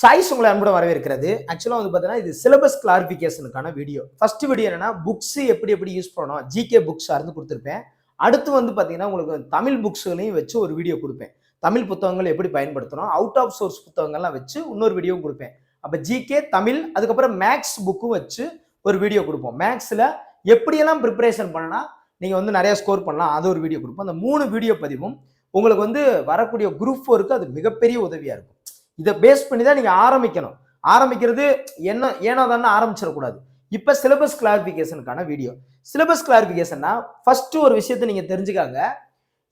Choice உங்களை அன்புடன் வரவேற்கிறது. ஆக்சுவலாக வந்து பார்த்தீங்கன்னா இது சிலபஸ் கிளாரிஃபிகேஷனுக்கான வீடியோ ஃபர்ஸ்ட் வீடியோ என்னன்னா புக்ஸ் எப்படி எப்படி யூஸ் பண்ணணும் ஜிகே புக்ஸ் இருந்து கொடுத்துருப்பேன். அடுத்து வந்து பார்த்தீங்கன்னா உங்களுக்கு தமிழ் புக்ஸ்களையும் வச்சு ஒரு வீடியோ கொடுப்பேன். தமிழ் புத்தகங்கள் எப்படி பயன்படுத்தணும் அவுட் ஆஃப் சோர்ஸ் புத்தகங்கள்லாம் வச்சு இன்னொரு வீடியோ கொடுப்பேன். அப்போ ஜிகே தமிழ் அதுக்கப்புறம் மேக்ஸ் புக்கும் வச்சு ஒரு வீடியோ கொடுப்போம். மேக்ஸில் எப்படியெல்லாம் ப்ரிப்பரேஷன் பண்ணனா நீங்கள் வந்து நிறைய ஸ்கோர் பண்ணலாம் அது ஒரு வீடியோ கொடுப்போம். அந்த மூணு வீடியோ பதிவும் உங்களுக்கு வந்து வரக்கூடிய குரூப் ஃபோருக்கு அது மிகப்பெரிய உதவியாக இருக்கும். இதை பேஸ் பண்ணி தான் நீங்கள் ஆரம்பிக்கணும். ஆரம்பிக்கிறது என்ன ஏனோ தானே ஆரம்பிச்சிடக்கூடாது. இப்போ சிலபஸ் கிளாரிஃபிகேஷனுக்கான வீடியோ சிலபஸ் கிளாரிஃபிகேஷன்னா ஃபஸ்ட்டு ஒரு விஷயத்தை நீங்கள் தெரிஞ்சுக்காங்க.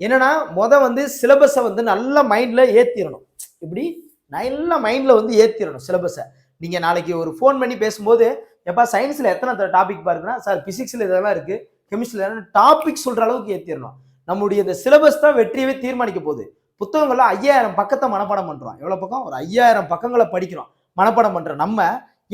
என்னன்னா மொதல் வந்து சிலபஸை வந்து நல்ல மைண்டில் ஏற்றிடணும் இப்படி நல்ல மைண்டில் வந்து ஏற்றிடணும் சிலபஸை நீங்கள் நாளைக்கு ஒரு ஃபோன் பண்ணி பேசும்போது எப்போ சயின்ஸில் எத்தனை டாபிக் பாருங்கன்னா சார் ஃபிசிக்ஸில் இதெல்லாம் இருக்குது கெமிஸ்ட்ரியில் டாபிக் சொல்கிற அளவுக்கு ஏற்றிடணும் நம்முடைய இந்த சிலபஸ் தான் வெற்றியவே தீர்மானிக்க போகுது. புத்தகங்கள்ல ஐயாயிரம் பக்கத்தை மனப்பாடம் பண்றோம். எவ்வளவு பக்கம்? ஒரு ஐயாயிரம் பக்கங்களை படிக்கிறோம். மனப்பாடம் பண்ற நம்ம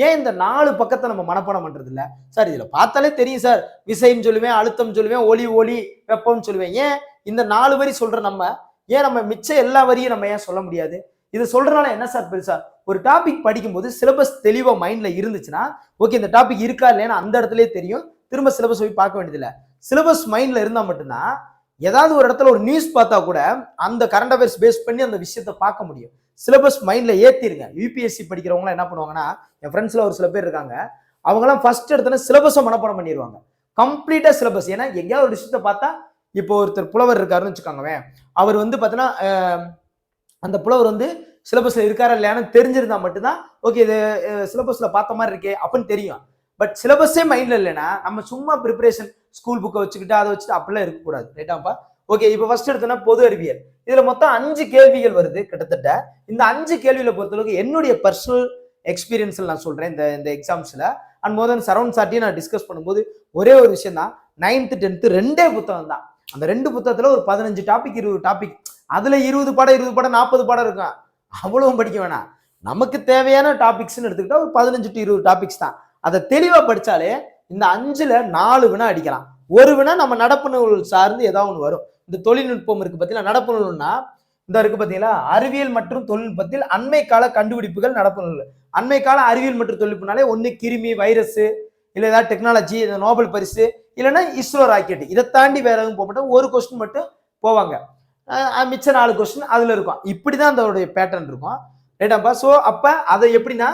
ஏன் இந்த நாலு பக்கத்தை நம்ம மனப்பாடம் பண்றது இல்ல சார் இதுல பார்த்தாலே தெரியும் சார். விசைன்னு சொல்லுவேன் அழுத்தம் சொல்லுவேன் ஒளி ஒளி வெப்பம்னு சொல்லுவேன். ஏன் இந்த நாலு வரி சொல்ற நம்ம? ஏன் நம்ம மிச்ச எல்லா வரியும் நம்ம ஏன் சொல்ல முடியாது? இது சொல்றதுனால என்ன சார் பெருசா? ஒரு டாபிக் படிக்கும்போது சிலபஸ் தெளிவா மைண்ட்ல இருந்துச்சுன்னா ஓகே இந்த டாபிக் இருக்கா இல்லையான்னு அந்த இடத்துலயே தெரியும். திரும்ப சிலபஸ் போய் பார்க்க வேண்டியதில்லை. சிலபஸ் மைண்ட்ல இருந்தா மட்டும்தான் ஏதாவது ஒரு இடத்துல ஒரு நியூஸ் பார்த்தா கூட அந்த கரண்ட் அஃபேர்ஸ் பேஸ் பண்ணி அந்த விஷயத்த பார்க்க முடியும். சிலபஸ் மைண்டில் ஏற்றிருங்க யூபிஎஸ்சி படிக்கிறவங்களாம் என்ன பண்ணுவாங்கன்னா என் ஃப்ரெண்ட்ஸில் ஒரு சில பேர் இருக்காங்க. அவங்கலாம் ஃபர்ஸ்ட் எடுத்தோன்னே சிலபஸை மனப்பாடம் பண்ணிடுவாங்க கம்ப்ளீட்டாக சிலபஸ் ஏன்னா எங்கேயாவது ஒரு விஷயத்த பார்த்தா இப்போ ஒருத்தர் புலவர் இருக்காருன்னு வச்சுக்கோங்களேன். அவர் வந்து பார்த்தீங்கன்னா அந்த புலவர் வந்து சிலபஸில் இருக்காரா இல்லையான்னு தெரிஞ்சிருந்தா மட்டும்தான் ஓகே இது சிலபஸில் பார்த்த மாதிரி இருக்கே அப்படின்னு தெரியும். பட் சிலபஸே மைண்டில் இல்லைன்னா நம்ம சும்மா ப்ரிப்பரேஷன் ஸ்கூல் புக்கை வச்சுக்கிட்டு அதை வச்சுட்டு அப்படிலாம் இருக்கக்கூடாது. ரைட்டாப்பா ஓகே இப்போ ஃபர்ஸ்ட் எடுத்தோன்னா பொது அறிவியல். இதுல மொத்தம் அஞ்சு கேள்விகள் வருது கிட்டத்தட்ட. இந்த அஞ்சு கேள்வியில பொறுத்தளவுக்கு என்னுடைய பர்சனல் எக்ஸ்பீரியன்ஸில் நான் சொல்றேன் இந்த இந்த எக்ஸாம்ஸ்ல அண்ட் மோதன் சரௌண்ட் சாட்டியும் நான் டிஸ்கஸ் பண்ணும்போது ஒரே ஒரு விஷயம் தான். நைன்த்து டென்த்து ரெண்டே புத்தகம் தான். அந்த ரெண்டு புத்தகத்துல ஒரு பதினஞ்சு டாபிக் இருபது டாபிக் அதுல இருபது பாடம் இருபது பாடம் நாற்பது பாடம் இருக்கும் அவ்வளவும் படிக்க வேணாம். நமக்கு தேவையான டாபிக்ஸ்னு எடுத்துக்கிட்டா ஒரு பதினஞ்சு டு இருபது டாபிக்ஸ் தான். அதை தெளிவாக படித்தாலே இந்த அஞ்சில் நாலு வினா அடிக்கலாம். ஒரு வினா நம்ம நடப்பு நூல் சார்ந்து ஏதாவது ஒன்று வரும். இந்த தொழில்நுட்பம் இருக்கு பார்த்தீங்களா நடப்பு நூல்னா இந்த இருக்கு பார்த்தீங்களா அறிவியல் மற்றும் தொழில்நுட்பத்தில் அண்மை கால கண்டுபிடிப்புகள் நடப்பு நூல். அண்மை கால அறிவியல் மற்றும் தொழில்நுட்பனாலே ஒன்று கிருமி வைரஸ் இல்லை ஏதாவது டெக்னாலஜி இந்த நோபல் பரிசு இல்லைன்னா இஸ்ரோ ராக்கெட் இதை தாண்டி வேற எதுவும் போக மாட்டோம் ஒரு கொஸ்டின் மட்டும் போவாங்க. மிச்ச நாலு கொஸ்டின் அதில் இருக்கும். இப்படி தான் அதோடைய பேட்டர்ன் இருக்கும். ரைட்டாப்பா ஸோ அப்போ அதை எப்படின்னா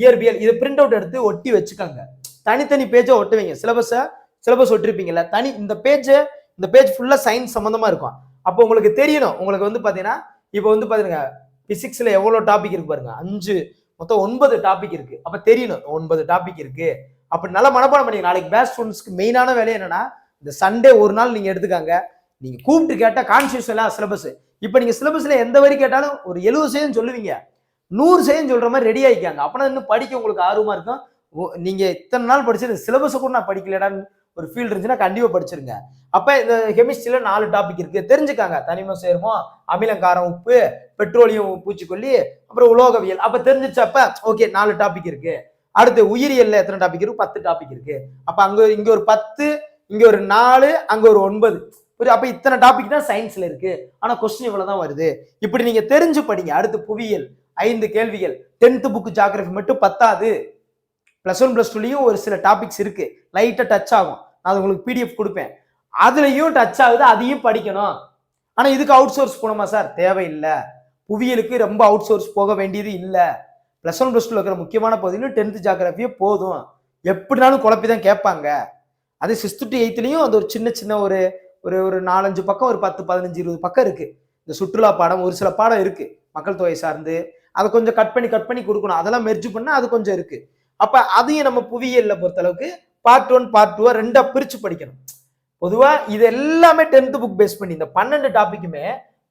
இயற்பியல் இதை பிரிண்ட் அவுட் எடுத்து ஒட்டி வச்சுக்கோங்க. தனித்தனி பேஜை ஒட்டுவீங்க. சிலபஸை சிலபஸ் ஒட்டிருப்பீங்கல்ல தனி இந்த பேஜ் இந்த பேஜ் ஃபுல்லா சயின்ஸ் சம்மந்தமா இருக்கும். அப்போ உங்களுக்கு தெரியணும். உங்களுக்கு வந்து பாத்தீங்கன்னா இப்போ வந்து பாத்தீங்கன்னா பிசிக்ஸ்ல எவ்வளவு டாபிக் இருக்கு பாருங்க. அஞ்சு மொத்தம் ஒன்பது டாபிக் இருக்கு. அப்ப தெரியணும். ஒன்பது டாபிக் இருக்கு. அப்படி நல்லா மனப்பாடம் பண்ணீங்க நாளைக்கு பேஸ்ட் ஸ்டூடெண்ட்ஸ்க்கு மெயினான வேலை என்னன்னா இந்த சண்டே ஒரு நாள் நீங்க எடுத்துக்காங்க. நீங்க கூப்பிட்டு கேட்டா கான்சியஸ் எல்லாம் சிலபஸ் இப்போ நீங்க சிலபஸ்ல எந்த வரி கேட்டாலும் ஒரு எழுபது செய்யும் சொல்லுவீங்க. நூறு செய்யும் சொல்ற மாதிரி ரெடி ஆகிக்காங்க அப்பனா இன்னும் படிக்க உங்களுக்கு ஆர்வமா இருக்கும். ஓ- நீங்க இத்தனை நாள் படிச்சு சிலபஸை கூட நான் படிக்கலடான்னு ஒரு ஃபீல்டு இருந்துச்சுன்னா கண்டிப்பாக படிச்சிருங்க. அப்போ இந்த கெமிஸ்ட்ரியில் நாலு டாபிக் இருக்குது தெரிஞ்சுக்காங்க. தனிமம் சேருமோ அமிலங்காரம் உப்பு பெட்ரோலியம் பூச்சிக்கொல்லி அப்புறம் உலோகவியல். அப்போ தெரிஞ்சிச்சப்ப ஓகே நாலு டாபிக் இருக்குது அடுத்து உயிரியல்ல எத்தனை டாபிக் இருக்கு? பத்து டாபிக் இருக்கு. அப்ப அங்க இங்க ஒரு பத்து இங்க ஒரு நாலு அங்க ஒரு ஒன்பது. புரியுது? அப்ப இத்தனை டாபிக் தான் சயின்ஸ்ல இருக்கு. ஆனா கொஸ்டின் இவ்வளவுதான் வருது. இப்படி நீங்க தெரிஞ்சு படிங்க. அடுத்து புவியியல் ஐந்து கேள்விகள். டென்த் புக் ஜாகிரபி மட்டும் பத்தாது. ப்ளஸ் ஒன் ப்ளஸ் டூலையும் ஒரு சில டாபிக்ஸ் இருக்கு. லைட்டாக டச் ஆகும். நான் அது உங்களுக்கு பிடிஎஃப் கொடுப்பேன். அதுலேயும் டச் ஆகுது அதையும் படிக்கணும். ஆனால் இதுக்கு அவுட் சோர்ஸ் போகணுமா சார் தேவையில்லை. புவியலுக்கு ரொம்ப அவுட் சோர்ஸ் போக வேண்டியது இல்லை. ப்ளஸ் ஒன் ப்ளஸ் டூல இருக்கிற முக்கியமான பகுதியிலும் டென்த் ஜாகிரபியே போதும். எப்படினாலும் குழப்பி தான் கேட்பாங்க. அதே சிக்ஸ்த் டு எயித்துலையும் அது ஒரு சின்ன சின்ன ஒரு ஒரு ஒரு நாலஞ்சு பக்கம் ஒரு பத்து பதினஞ்சு இருபது பக்கம் இருக்குது இந்த சுற்றுலா பாடம் ஒரு சில பாடம் இருக்குது மக்கள் தொகை சார்ந்து. அதை கொஞ்சம் கட் பண்ணி கட் பண்ணி கொடுக்கணும். அதெல்லாம் மெர்ஜ் பண்ணால் அது கொஞ்சம் இருக்குது அப்ப அதையும் நம்ம புவியியல்ல பொறுத்த அளவுக்கு பார்ட் ஒன் பார்ட் டூ ரெண்டா பிரிச்சு படிக்கணும். பொதுவா இது எல்லாமே டென்த் புக் பேஸ் பண்ணி இந்த பன்னெண்டு டாபிக்குமே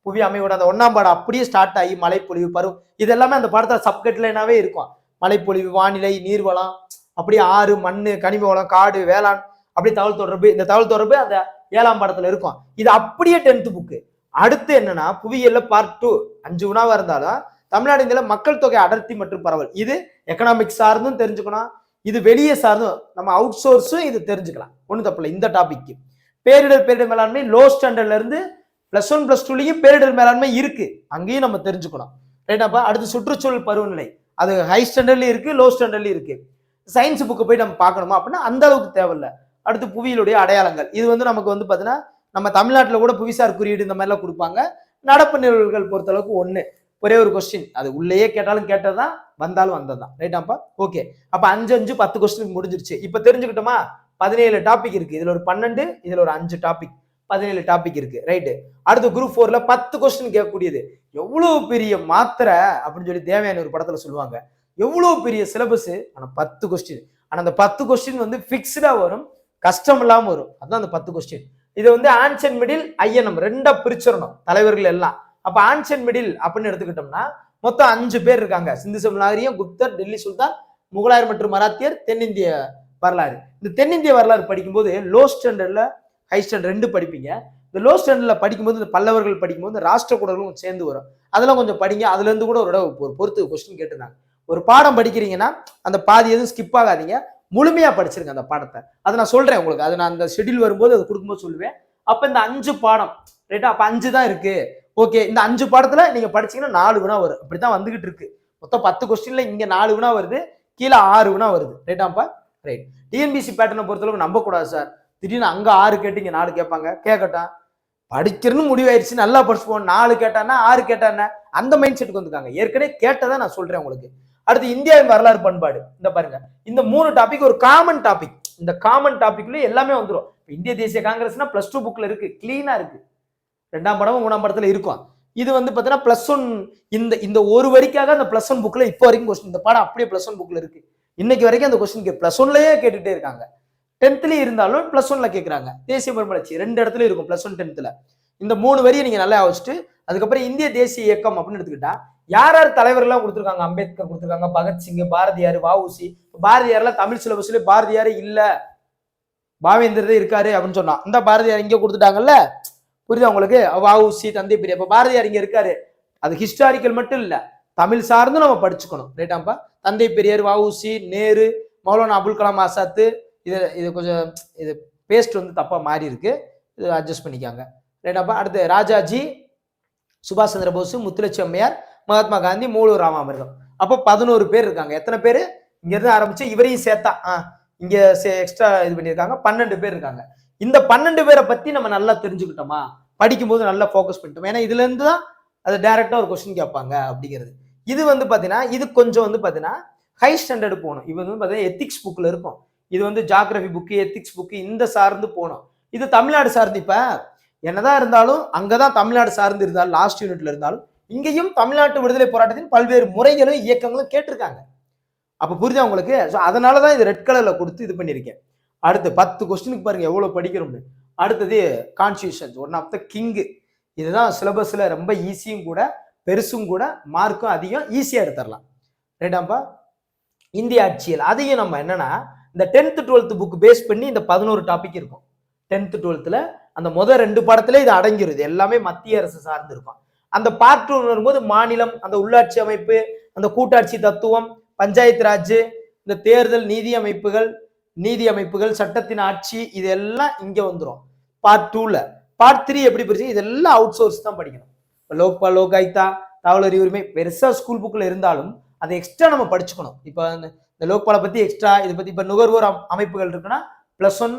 புவி அமைவோட அந்த ஒன்னாம் பாடம் அப்படியே ஸ்டார்ட் ஆகி மழைப்பொழிவு பருவம் இது எல்லாமே அந்த பாடத்துல சப்கெட்லைனாவே இருக்கும். மழைப்பொழிவு வானிலை நீர்வளம் அப்படியே ஆறு மண் கனிம வளம் காடு வேளாண் அப்படியே தகவல் தொடர்பு இந்த தகவல் தொடர்பு அந்த ஏழாம் படத்துல இருக்கும். இது அப்படியே டென்த் புக்கு அடுத்து என்னன்னா புவியியல்ல பார்ட் டூ அஞ்சு உணவா இருந்தாலும் தமிழ்நாடு இந்தியாவில் மக்கள் தொகை அடர்த்தி மற்றும் பரவல். இது எக்கனாமிக்ஸ் சார்ந்தும் தெரிஞ்சுக்கணும். இது வெளியே சார்ந்தும் நம்ம அவுட் சோர்ஸும் இது தெரிஞ்சுக்கலாம். ஒன்றும் தப்பில்லை இந்த டாபிக்கு பேரிடர் பேரிடர் மேலாண்மை லோ ஸ்டாண்டர்ட்ல இருந்து பிளஸ் ஒன் பிளஸ் டூலையும் பேரிடர் மேலாண்மை இருக்கு. அங்கேயும் நம்ம தெரிஞ்சுக்கணும். ரைட்டாப்பா அடுத்து சுற்றுச்சூழல் பருவநிலை. அது ஹை ஸ்டாண்டர்ட்லயும் இருக்கு லோ ஸ்டாண்டர்ட்லயும் இருக்கு. சயின்ஸ் புக்கு போய் நம்ம பார்க்கணுமா அப்படின்னா அந்த அளவுக்கு தேவையில்ல. அடுத்து புவியிலுடைய அடையாளங்கள். இது வந்து நமக்கு வந்து பார்த்தீங்கன்னா நம்ம தமிழ்நாட்டில் கூட புவிசார் குறியீடு இந்த மாதிரிலாம் கொடுப்பாங்க. நடப்பு நிகழ்வுகள் பொறுத்தளவுக்கு ஒன்று ஒரே ஒரு கொஸ்டின் அது உள்ளேயே கேட்டாலும் கேட்டதுதான் வந்தாலும் வந்ததுதான். ரைட்டாப்பா ஓகே அப்ப அஞ்சு அஞ்சு பத்து கொஸ்டின் முடிஞ்சிருச்சு. இப்ப தெரிஞ்சுக்கிட்டோமா? பதினேழு டாபிக் இருக்கு. இதுல ஒரு பன்னெண்டு இதுல ஒரு அஞ்சு டாபிக் பதினேழு டாபிக் இருக்கு. ரைட்டு அடுத்து குரூப் ஃபோர்ல பத்து கொஸ்டின் கேட்கக்கூடியது. எவ்வளவு பெரிய மாத்திரை அப்படின்னு சொல்லி தேவையான ஒரு படத்துல சொல்லுவாங்க. எவ்வளவு பெரிய சிலபஸ் ஆனா பத்து கொஸ்டின் ஆனா அந்த பத்து கொஸ்டின் வந்து பிக்ஸ்டா வரும். கஷ்டம் இல்லாம வரும். அதுதான் அந்த பத்து கொஸ்டின் இது வந்து ஆன்சன் மிடில் ஐயன் நம்ம ரெண்டா பிரிச்சிடணும். தலைவர்கள் எல்லாம். அப்ப ஆன்சன் மிடில் அப்படின்னு எடுத்துக்கிட்டோம்னா மொத்தம் அஞ்சு பேர் இருக்காங்க. சிந்து சமநாகரியம் குப்தர் டெல்லி சுல்தான் முகலாயர் மற்றும் மராத்தியர் தென்னிந்திய வரலாறு. இந்த தென்னிந்திய வரலாறு படிக்கும்போது லோ ஸ்டாண்டர்ட்ல ஹை ஸ்டாண்டர்ட் ரெண்டு படிப்பீங்க. இந்த லோ ஸ்டாண்டர்ட்ல படிக்கும்போது இந்த பல்லவர்கள் படிக்கும்போது ராஷ்டிரகூடர்களும் சேர்ந்து வரும். அதெல்லாம் கொஞ்சம் படிங்க. அதுல இருந்து கூட ஒரு பொறுத்து கொஸ்டின் கேட்டிருந்தாங்க. ஒரு பாடம் படிக்கிறீங்கன்னா அந்த பாதி எதுவும் ஸ்கிப் ஆகாதீங்க. முழுமையா படிச்சிருங்க அந்த பாடத்தை. அதை நான் சொல்றேன் உங்களுக்கு. அது நான் அந்த ஷெடியூல் வரும்போது அது கொடுக்கும்போது சொல்லுவேன். அப்ப இந்த அஞ்சு பாடம் ரைட்டா அப்ப அஞ்சு தான் இருக்கு. ஓகே இந்த அஞ்சு பாடத்துல நீங்க படிச்சீங்கன்னா நாலு வினா வரும். அப்படிதான் வந்துகிட்டு இருக்கு. மொத்தம் பத்து கொஸ்டின்ல இங்க நாலு வினா வருது கீழே ஆறு வினா வருது. ரைட்டாப்பா ரைட் டிஎன்பிசி பேட்டர்னை பொறுத்தளவுக்கு நம்பக்கூடாது சார் திடீர்னு அங்க ஆறு கேட்டு இங்க நாலு கேட்பாங்க. கேட்கட்டும் படிக்கிறன்னு முடிவாயிருச்சு நல்லா படிச்சுப்போம். நாலு கேட்டான்னா ஆறு கேட்டான்னா அந்த மைண்ட் செட்டுக்கு வந்துருக்காங்க ஏற்கனவே கேட்டதை நான் சொல்றேன் உங்களுக்கு. அடுத்து இந்தியாவின் வரலாறு பண்பாடு. இந்த பாருங்க. இந்த மூணு டாபிக் ஒரு காமன் டாபிக் இந்த காமன் டாபிக்ல எல்லாமே வந்துடும் இந்திய தேசிய காங்கிரஸ்னா பிளஸ் டூ புக்ல இருக்கு. கிளீனா இருக்கு. ரெண்டாம் படமும் மூணாம் படத்துல இருக்கும். இது வந்து பார்த்தீங்கன்னா ப்ளஸ் ஒன் இந்த இந்த ஒரு வரிக்காக அந்த ப்ளஸ் ஒன் புக்கில் இப்போ வரைக்கும் கொஸ்டின் இந்த பாடம் அப்படியே ப்ளஸ் ஒன் புக்கில் இருக்கு. இன்னைக்கு வரைக்கும் அந்த கொஸ்டின் கே ப்ளஸ் ஒன்லயே கேட்டுகிட்டே இருக்காங்க. டென்த்லயே இருந்தாலும் ப்ளஸ் ஒன்ல கேட்குறாங்க தேசிய மறுமலர்ச்சி ரெண்டு இடத்துல இருக்கும் ப்ளஸ் ஒன் டென்த்தில் இந்த மூணு வரியை நீங்கள் நல்லா வச்சுட்டு அதுக்கப்புறம் இந்திய தேசிய இயக்கம் அப்படின்னு எடுத்துக்கிட்டா யார் யார் தலைவர்கள்லாம் கொடுத்துருக்காங்க? அம்பேத்கர் கொடுத்துருக்காங்க பகத்சிங் பாரதியார் வஉசி. பாரதியார்லாம் தமிழ் சிலபஸ்ல பாரதியார் இல்லை. பாவேந்தர் இருக்காரு அப்படின்னு சொன்னான். இந்த பாரதியார் இங்கே கொடுத்துட்டாங்கல்ல புரியுதா உங்களுக்கு? வஉசி தந்தை பெரிய. அப்ப பாரதியார் இங்க இருக்காரு. அது ஹிஸ்டாரிக்கல் மட்டும் இல்ல. தமிழ் சார்ந்து நம்ம படிச்சுக்கணும். ரைட்டாப்பா தந்தை பெரியார் வஉசி நேரு மௌலானா அபுல் கலாம் ஆசாத்து இது இது கொஞ்சம் இது பேஸ்ட் வந்து தப்பா மாறி இருக்கு. இது அட்ஜஸ்ட் பண்ணிக்காங்க. ரைட்டாப்பா அடுத்து ராஜாஜி சுபாஷ் சந்திர போஸ் முத்துலட்சி அம்மையார் மகாத்மா காந்தி மூலூர் ராமாமிர்தம். அப்போ பதினோரு பேர் இருக்காங்க. எத்தனை பேர்? இங்கேருந்து ஆரம்பிச்சு இவரையும் சேர்த்தா ஆ இங்கே எக்ஸ்ட்ரா இது பண்ணியிருக்காங்க. பன்னெண்டு பேர் இருக்காங்க. இந்த பன்னெண்டு பேரை பத்தி நம்ம நல்லா தெரிஞ்சுக்கிட்டோமா? படிக்கும்போது நல்லா ஃபோக்கஸ் பண்ணிட்டோம்? ஏன்னா இதுல இருந்து தான் அது டைரக்டா ஒரு கொஸ்டின் கேட்பாங்க அப்படிங்கிறது. இது வந்து பாத்தீங்கன்னா இது கொஞ்சம் வந்து பாத்தீங்கன்னா ஹை ஸ்டாண்டர்டு போகணும். இது வந்து பாத்தீங்கன்னா எத்திக்ஸ் புக்ல இருக்கும். இது வந்து ஜாகிரபி புக்கு எத்திக்ஸ் புக்கு இந்த சார்ந்து போகணும். இது தமிழ்நாடு சார்ந்து இப்ப என்னதான் இருந்தாலும் அங்கதான் தமிழ்நாடு சார்ந்து இருந்தாலும் லாஸ்ட் யூனிட்ல இருந்தாலும் இங்கேயும் தமிழ்நாட்டு விடுதலை போராட்டத்தின் பல்வேறு முறைகளும் இயக்கங்களும் கேட்டிருக்காங்க. அப்ப புரியுதா உங்களுக்கு? ஸோ அதனாலதான் இது ரெட் கலர்ல கொடுத்து இது பண்ணியிருக்கேன். அடுத்து பத்து கொஸ்டினுக்கு பாருங்க எவ்வளோ படிக்கிறோம்னு. அடுத்தது constitution one of the king இதுதான் சிலபஸில் ரொம்ப ஈஸியும் கூட பெருசும் கூட மார்க்கும் அதிகம் ஈஸியாக எடுத்துடலாம். ரைட்டாப்பா இந்திய ஆட்சியல் அதையும் நம்ம என்னன்னா இந்த டென்த்து டுவெல்த்து புக் பேஸ் பண்ணி இந்த பதினோரு டாபிக் இருக்கும். டென்த்து டுவெல்த்தில் அந்த முதல் ரெண்டு படத்துல இது அடங்கிருது எல்லாமே மத்திய அரசு சார்ந்து இருக்கும். அந்த பார்ட் டூ வரும்போது மாநிலம் அந்த உள்ளாட்சி அமைப்பு அந்த கூட்டாட்சி தத்துவம் பஞ்சாயத்து ராஜ் இந்த தேர்தல் நீதி அமைப்புகள் நீதி அமைப்புகள் சட்டத்தின் ஆட்சி இதெல்லாம் இங்க வந்துடும் பார்ட் டூல பார்ட் த்ரீ எப்படி பிரிச்சு இதெல்லாம் அவுட் சோர்ஸ் தான் படிக்கணும். இப்போ லோக்பால் லோகாயுக்தா தகவல் அறிவுரிமை பெருசா ஸ்கூல் புக்ல இருந்தாலும் அதை எக்ஸ்ட்ரா நம்ம படிச்சுக்கணும். இப்போ இந்த லோக்பாலை பத்தி எக்ஸ்ட்ரா இதை பத்தி இப்போ நுகர்வோர் அமைப்புகள் இருக்குன்னா பிளஸ் ஒன்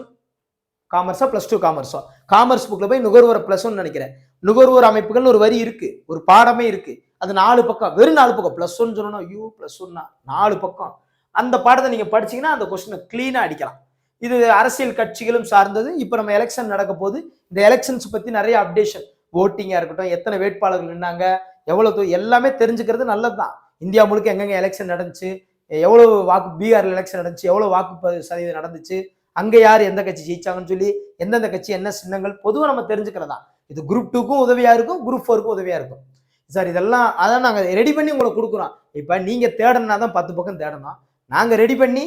காமர்ஸா பிளஸ் டூ காமர்ஸா காமர்ஸ் புக்ல போய் நுகர்வோர் பிளஸ் ஒன் நினைக்கிறேன். நுகர்வோர் அமைப்புகள்னு ஒரு வரி இருக்கு. ஒரு பாடமே இருக்கு. அது நாலு பக்கம். வெறும் நாலு பக்கம். பிளஸ் ஒன் சொல்லணும் ஐயோ பிளஸ் ஒன்னா நாலு பக்கம். அந்த பாடத்தை நீங்க படிச்சீங்கன்னா அந்த கொஸ்டினை கிளீனா அடிக்கலாம். இது அரசியல் கட்சிகளும் சார்ந்தது. இப்போ நம்ம எலெக்ஷன் நடக்க போது இந்த எலெக்ஷன்ஸ் பத்தி நிறைய அப்டேஷன் ஓட்டிங்கா இருக்கட்டும் எத்தனை வேட்பாளர்கள் நின்னாங்க எவ்வளவு எல்லாமே தெரிஞ்சுக்கிறது நல்லதுதான். இந்தியா முழுக்க எங்கெங்க எலெக்ஷன் நடந்துச்சு எவ்வளவு வாக்கு பீகார்ல எலெக்ஷன் நடந்துச்சு எவ்வளவு வாக்கு சதவீதம் நடந்துச்சு அங்க யார் எந்த கட்சி ஜெயிச்சாங்கன்னு சொல்லி எந்தெந்த கட்சி என்ன சின்னங்கள் பொதுவாக நம்ம தெரிஞ்சுக்கிறதா இது குரூப் டூக்கும் உதவியா இருக்கும் குரூப் ஃபோருக்கும் உதவியா இருக்கும். சார் இதெல்லாம் அதான் நாங்கள் ரெடி பண்ணி உங்களுக்கு கொடுக்குறோம். இப்போ நீங்க தேடனா தான் பத்து பக்கம் தேடணும். நாங்கள் ரெடி பண்ணி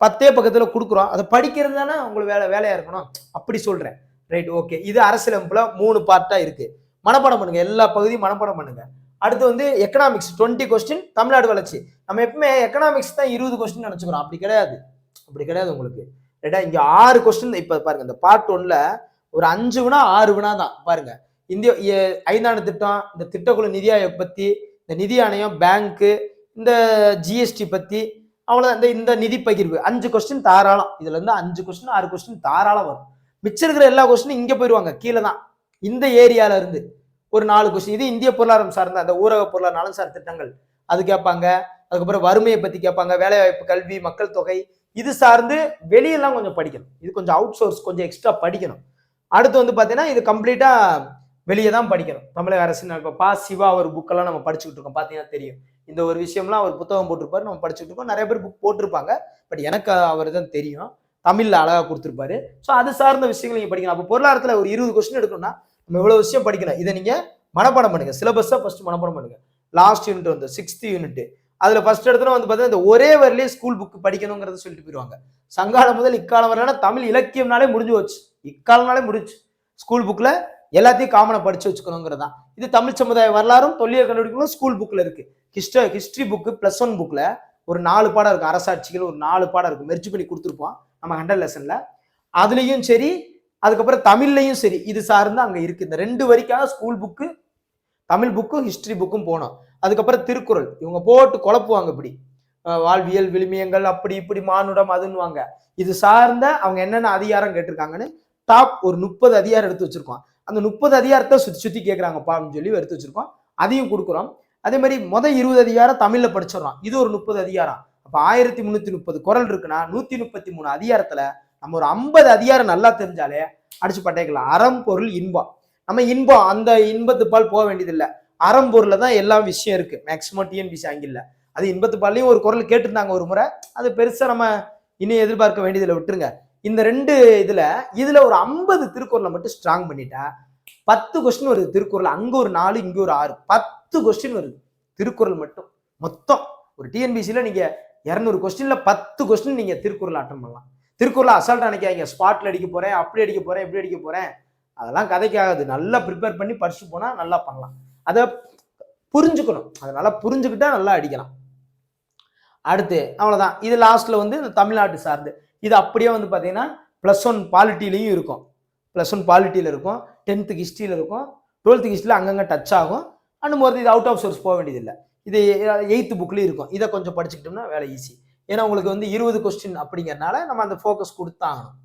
பத்தே பக்கத்தில் கொடுக்குறோம். அதை படிக்கிறது தானே உங்களுக்கு வேலை வேலையாக இருக்கணும். அப்படி சொல்கிறேன் ரைட் ஓகே இது அரசியலமைப்பில் மூணு பார்ட்டாக இருக்குது மனப்பாடம் பண்ணுங்கள் எல்லா பகுதியும் மனப்பாடம் பண்ணுங்கள் அடுத்து வந்து எக்கனாமிக்ஸ் டுவெண்ட்டி கொஸ்டின் தமிழ்நாடு வளர்ச்சி. நம்ம எப்பவுமே எக்கனாமிக்ஸ் தான் இருபது கொஸ்டின் நினச்சிக்கிறோம். அப்படி கிடையாது. அப்படி கிடையாது உங்களுக்கு. ரைட்டா இங்கே ஆறு கொஸ்டின் இப்போ பாருங்கள் இந்த பார்ட் ஒன்ல ஒரு அஞ்சு வினா ஆறு வினா தான். பாருங்கள் இந்திய ஐந்தாண்டு திட்டம் இந்த திட்டக்குழு நிதி ஆயோக் பற்றி இந்த நிதி ஆணையம் பேங்க்கு இந்த ஜிஎஸ்டி பற்றி அவ்வளோ இந்த இந்த நிதி பகிர்வு. அஞ்சு கொஸ்டின் தாராளம். இதுல இருந்து அஞ்சு கொஸ்டின் ஆறு கொஸ்டின் தாராளம் வரும். மிச்சம் இருக்கிற எல்லா கொஸ்டினும் இங்க போயிடுவாங்க. கீழே தான். இந்த ஏரியால இருந்து. ஒரு நாலு கொஸ்டின் இது இந்திய பொருளாதாரம் சார்ந்த அந்த ஊரக பொருளாதார நலன் சார் திட்டங்கள். அது கேட்பாங்க. அதுக்கப்புறம் வறுமையை பத்தி கேட்பாங்க. வேலைவாய்ப்பு கல்வி மக்கள் தொகை. இது சார்ந்து வெளியெல்லாம் கொஞ்சம் படிக்கணும். இது கொஞ்சம் அவுட் சோர்ஸ் கொஞ்சம் எக்ஸ்ட்ரா படிக்கணும். அடுத்து வந்து பார்த்தீங்கன்னா இது கம்ப்ளீட்டா வெளியே தான் படிக்கணும். தமிழக அரசு இப்போ பா சிவா ஒரு புக்கெல்லாம் நம்ம படிச்சுக்கிட்டு இருக்கோம். பார்த்தீங்கன்னா தெரியும். இந்த ஒரு விஷயம்லாம் அவர் புத்தகம் போட்டிருப்பாரு. நம்ம படிச்சுட்டு இருக்கோம். நிறைய பேர் புக் போட்டிருப்பாங்க. பட் எனக்கு அவர் தான் தெரியும். தமிழ்ல அழகா கொடுத்துருப்பாரு. ஸோ அது சார்ந்த விஷயங்கள் நீங்க படிக்கணும் அப்போ பொருளாதாரத்தில் ஒரு இருபது கொஸ்டின் எடுக்கணும்னா நம்ம இவ்வளவு விஷயம் படிக்கணும் இதை நீங்க மனப்பாடம் பண்ணுங்க. சிலபஸாக ஃபர்ஸ்ட் மனப்பாடம் பண்ணுங்க. லாஸ்ட் யூனிட் வந்து சிக்ஸ்த் யூனிட் அதுல ஃபர்ஸ்ட் இடத்துல வந்து பார்த்தீங்கன்னா இந்த ஒரே வரலையே ஸ்கூல் புக் படிக்கணுங்கிறத சொல்லிட்டு போயிடுவாங்க. சங்காலம் முதல் இக்காலம் வரலாம் தமிழ் இலக்கியம்னாலே முடிஞ்சு போச்சு. இக்காலம்னாலே முடிஞ்சு. ஸ்கூல் புக்ல எல்லாத்தையும் காமனை படிச்சு வச்சுக்கணுங்கிறதான் இது தமிழ் சமுதாய வரலாறும் தொல்லியல் கண்டுபிடிக்கணும் ஸ்கூல் புக்ல இருக்கு. ஹிஸ்ட ஹிஸ்ட்ரி புக்கு பிளஸ் ஒன் புக்கில் ஒரு நாலு பாடம் இருக்கும். அரசாட்சிகள் ஒரு நாலு பாடம் இருக்கும். மெர்ஜ் பண்ணி கொடுத்துருப்போம். நம்ம ஹண்ட்ரட் லெசனில் அதுலேயும் சரி அதுக்கப்புறம் தமிழ்லையும் சரி இது சார்ந்து அங்கே இருக்குது இந்த ரெண்டு வரைக்காக ஸ்கூல் புக்கு தமிழ் புக்கும் ஹிஸ்ட்ரி புக்கும் போனோம். அதுக்கப்புறம் திருக்குறள். இவங்க போட்டு குழப்புவாங்க இப்படி. வாழ்வியல் விழுமியங்கள் அப்படி இப்படி மானுடம் அதுன்னுவாங்க. இது சார்ந்த அவங்க என்னென்ன அதிகாரம் கேட்டிருக்காங்கன்னு டாப் ஒரு முப்பது அதிகாரம் எடுத்து வச்சிருக்கோம். அந்த முப்பது அதிகாரத்தை சுற்றி சுற்றி கேட்குறாங்கப்பா அப்படின்னு சொல்லி எடுத்து வச்சிருக்கோம். அதையும் கொடுக்குறோம். அதே மாதிரி மொதல் இருபது அதிகாரம் தமிழ்ல படிச்சிடறோம் இது ஒரு முப்பது அதிகாரம். அப்ப ஆயிரத்தி முந்நூற்றி முப்பது குரல் இருக்குன்னா நூத்தி முப்பத்தி மூணு அதிகாரத்துல நம்ம ஒரு ஐம்பது அதிகாரம் நல்லா தெரிஞ்சாலே அடிச்சு பட்டேக்கலாம் அறம் பொருள் இன்பம். நம்ம இன்பம் அந்த இன்பத்து பால் போக வேண்டியதில்லை. அறம்பொருள்ல தான் எல்லா விஷயம் இருக்கு. மேக்சிமம் டிஎன்பிசி ஆங்கில அது இன்பத்துப்பாலையும் ஒரு குரல் கேட்டிருந்தாங்க ஒரு முறை. அது பெருசா நம்ம இன்னும் எதிர்பார்க்க வேண்டியதில்லை. விட்டுருங்க. இந்த ரெண்டு இதுல இதுல ஒரு ஐம்பது திருக்குறளை மட்டும் ஸ்ட்ராங் பண்ணிட்டா பத்து கொஸ்டின் வருது திருக்குறள். அங்க ஒரு நாலு இங்க ஒரு ஆறு. பத்து கொஸ்டின் வருது. திருக்குறள் மட்டும். மொத்தம். ஒரு டிஎன்பிசியில் நீங்க இரநூறு கொஸ்டின்ல பத்து கொஸ்டின் நீங்க திருக்குறள் அட்டன் பண்ணலாம். திருக்குறள் அசால்ட் நினைக்காதீங்க ஸ்பாட்ல அடிக்க போறேன் அப்படி அடிக்க போறேன் இப்படி அடிக்க போறேன். அதெல்லாம் கதைக்காகாது நல்லா ப்ரிப்பேர் பண்ணி படிச்சு போனா நல்லா பண்ணலாம். அதை புரிஞ்சுக்கணும். அதை நல்லா புரிஞ்சுக்கிட்டா நல்லா அடிக்கலாம். அடுத்து அவ்வளோதான் இது லாஸ்ட்ல வந்து இந்த தமிழ்நாட்டு சார்ந்து. இது அப்படியே வந்து பார்த்தீங்கன்னா ப்ளஸ் ஒன் பாலிட்டிலையும் இருக்கும். ப்ளஸ் ஒன் பாலிட்டியில் இருக்கும். டென்த்துக்கு ஹிஸ்ட்ரியில் இருக்கும். டுவெல்த்துக்கு ஹிஸ்ட்ரியில் அங்கங்கே டச் ஆகும். அண்ட் போகிறது இது அவுட் ஆஃப் சோர்ஸ் போக வேண்டியதில்லை. இது எயித்து புக்லேயும் இருக்கும். இதை கொஞ்சம் படிச்சுக்கிட்டோம்னா வேலை ஈஸி ஏன்னா உங்களுக்கு வந்து இருபது கொஸ்டின் அப்படிங்கறனால நம்ம அந்த ஃபோக்கஸ் கொடுத்தாகணும்.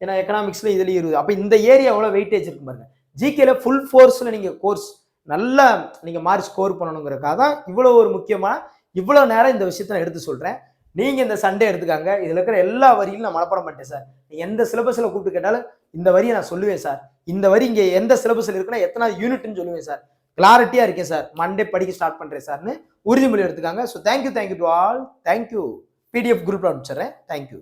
ஏன்னா எக்கனாமிக்ஸில் இதுலேயும் இருபது. அப்போ இந்த ஏரியா எவ்வளோ வெயிட்டேஜ் இருக்கு பாருங்க. ஜிகேல ஃபுல் ஃபோர்ஸில் நீங்கள் கோர்ஸ் நல்லா நீங்கள் மார்க் ஸ்கோர் பண்ணணுங்கிறக்காக தான் இவ்வளோ ஒரு முக்கியமான இவ்வளோ நேரம் இந்த விஷயத்த நான் எடுத்து சொல்கிறேன் நீங்கள் இந்த சண்டே எடுத்துக்காங்க. இதில் இருக்கிற எல்லா வரியும் நான் மனப்பாடம் பண்ணிட்டேன் சார். நீங்கள் எந்த சிலபஸில் கூப்பிட்டு கேட்டாலும் இந்த வரியை நான் சொல்லுவேன் சார். இந்த வரி இங்கே எந்த சிலபஸில் இருக்குன்னா எத்தனை யூனிட்னு சொல்லுவேன் சார். கிளாரிட்டியாக இருக்கேன் சார். மண்டே படிக்க ஸ்டார்ட் பண்ணுறேன் சார்னு உறுதிமொழி எடுத்துக்காங்க. So thank you thank you to all thank you PDF group அனுப்பிச்சிடுறேன். Thank you